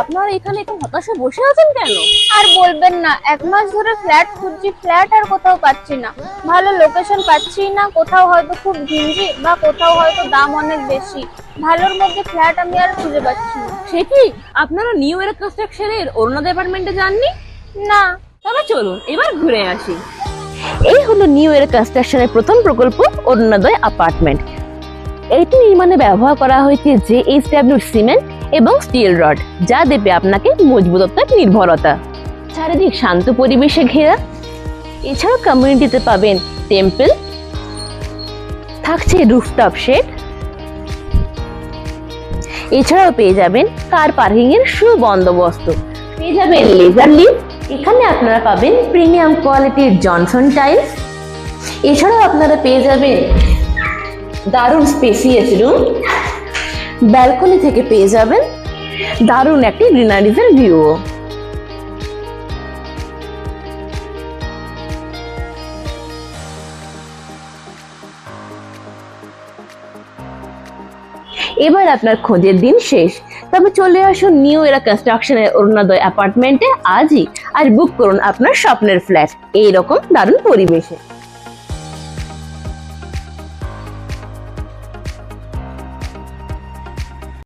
আপনারা এখানে একটু হতাশা বসে আছেন কেন? আর বলবেন না এক মাস ধরে ফ্ল্যাট খুঁজছি ফ্ল্যাট আর কোথাও পাচ্ছি না। ভালো লোকেশন পাচ্ছি না কোথাও হয়তো খুব ঘিঞ্জি বা কোথাও হয়তো দাম অনেক বেশি। ভালোর মধ্যে ফ্ল্যাট আমি আর খুঁজে পাচ্ছি না। সে কি? আপনারা নিউ এর কনস্ট্রাকশনের অরুণা ডিপার্টমেন্টে যাননি? না। তবে চলুন এবার ঘুরে আসি। এই হলো নিউ এর কনস্ট্রাকশনের প্রথম প্রকল্প অরুণোদয় অ্যাপার্টমেন্ট। এটি নির্মাণে ব্যবহার করা হয়েছে জে এইচ ডাব্লিউ সিমেন্ট এবং স্টিল রড, যা দেবে আপনাকে মজবুততার নির্ভরতা। চারিদিক শান্ত পরিবেশে ঘেরা। এছাড়াও কমিউনিটিতে পাবেন টেম্পল থাকছে রুফটপ শেড এছাড়াও পেয়ে যাবেন কার পার্কিং এর সুবন্দোবস্ত। পেয়ে যাবেন লেজার লিফট এখানে আপনারা পাবেন প্রিমিয়াম কোয়ালিটির জনসন টাইলস এছাড়াও আপনারা পেয়ে যাবেন দারুণ স্পেসিয়াস রুম ব্যালকনি থেকে পেয়ে যাবেন দারুণ একটি গ্রিনারিজের ভিউ এবার আপনার খোঁজের দিন শেষ। তবে চলে আসুন নিউ এরা কনস্ট্রাকশনের অরুণোদয় অ্যাপার্টমেন্টে আজই, আর বুক করুন আপনার স্বপ্নের ফ্ল্যাট এইরকম দারুণ পরিবেশে।